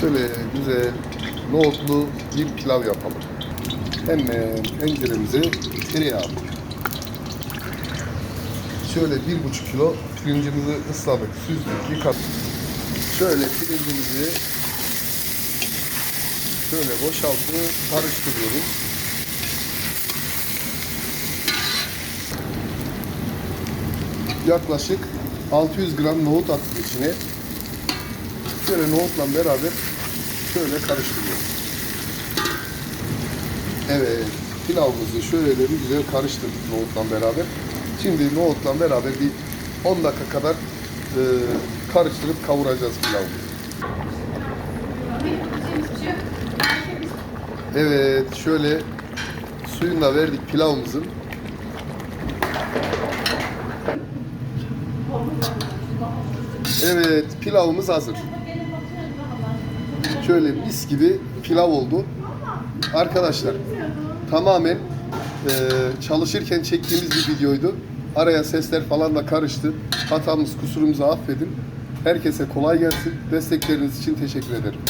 Şöyle güzel nohutlu bir pilav yapalım. Hemen tenceremize tereyağı. Şöyle bir buçuk kilo pirincimizi ısladık, süzdük, yıkadık. Şöyle pirincimizi şöyle boşaltıp karıştırıyoruz. Yaklaşık 600 gram nohut attık içine. Şöyle nohutla beraber şöyle karıştırıyoruz. Evet, pilavımızı şöyle bir güzel karıştırdık nohutla beraber. Şimdi nohutla beraber bir 10 dakika kadar e, karıştırıp kavuracağız pilavımızı. Evet, şöyle suyunu da verdik pilavımızın. Evet, pilavımız hazır. Şöyle mis gibi pilav oldu. Arkadaşlar, tamamen e, çalışırken çektiğimiz bir videoydu. Araya sesler falan da karıştı. Hatamız, kusurumuzu affedin. Herkese kolay gelsin. Destekleriniz için teşekkür ederim.